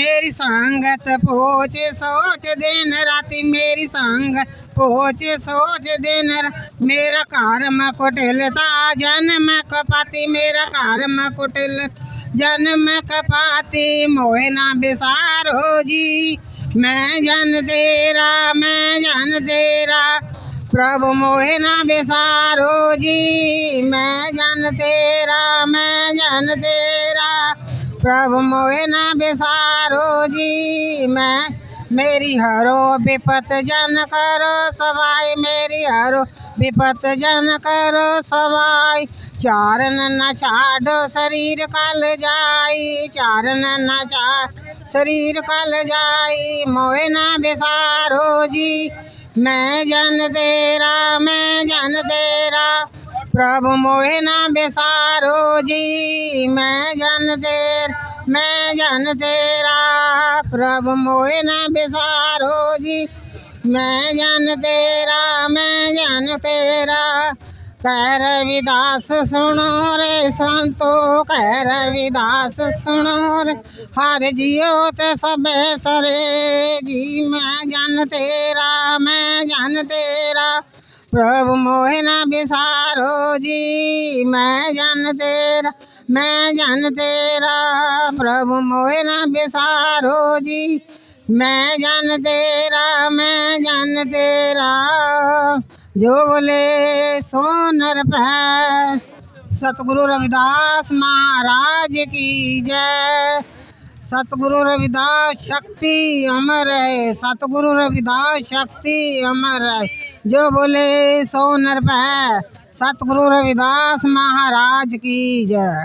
मेरी संगत पहुँचे, सोच दिन राति मेरी संगत पहुँचे, सोच दिन मेरा कर्म कुटिलता जन्म कपाती मेरा कर्म कुटिल जन्म कपाती मोहे ना हो जी। मैं जन तेरा, मैं जन तेरा, प्रभु मोहे ना बिसारो जी। मैं जन तेरा, मैं जन तेरा प्रभु मोहे ना बिसारो जी। मैं मेरी हरो विपत जन करो, सवाई मेरी हरो विपत जन करो, सवाई। चारण न छाडो शरीर कल जाई, चारण न छाड शरीर कल जाई। मोहे ना बिसारो जी। मैं जन तेरा मैं जन तेरा ਪ੍ਰਭ ਮੋਏ ਨਾ ਬੇਸਾਰੋ ਜੀ, ਮੈਂ ਜਨ ਤੇਰ, ਮੈਂ ਜਨ ਤੇਰਾ। ਪ੍ਰਭ ਮੋਏ ਨਾ ਬੇਸਾਰੋ ਜੀ, ਮੈਂ ਜਨ ਤੇਰਾ, ਮੈਂ ਜਨ ਤੇਰਾ। ਕਹਿ ਰਵਿਦਾਸ ਸੁਣੋ ਰੇ ਸੰਤੋ ਕਹਿ ਰਵਿਦਾਸ ਸੁਣੋ ਰੇ, ਹਰ ਜੀਓ ਤੇ ਸਭੇ ਸਰੇ। ਜੀ, ਮੈਂ ਜਨ ਤੇਰਾ, ਮੈਂ ਜਨ ਤੇਰਾ। ਪ੍ਰਭ ਮੋਹਿ ਨਾ ਬਿਸਾਰੋ ਜੀ, ਮੈਂ ਜਨ ਤੇਰਾ, ਮੈਂ ਜਨ ਤੇਰਾ, ਪ੍ਰਭ ਮੋਹਿ ਨਾ ਬਿਸਾਰੋ ਜੀ, ਮੈਂ ਜਨ ਤੇਰਾ, ਮੈਂ ਜਨ ਤੇਰਾ, ਜੋ ਬੋਲੇ ਸੋ ਨਰ ਪੈ ਸਤਿਗੁਰੂ ਰਵਿਦਾਸ ਮਹਾਰਾਜ ਕੀ ਜੈ। सतगुरु रविदास शक्ति अमर है, सतगुरु रविदास शक्ति अमर है। जो बोले सो नर है, सतगुरु रविदास महाराज की जय।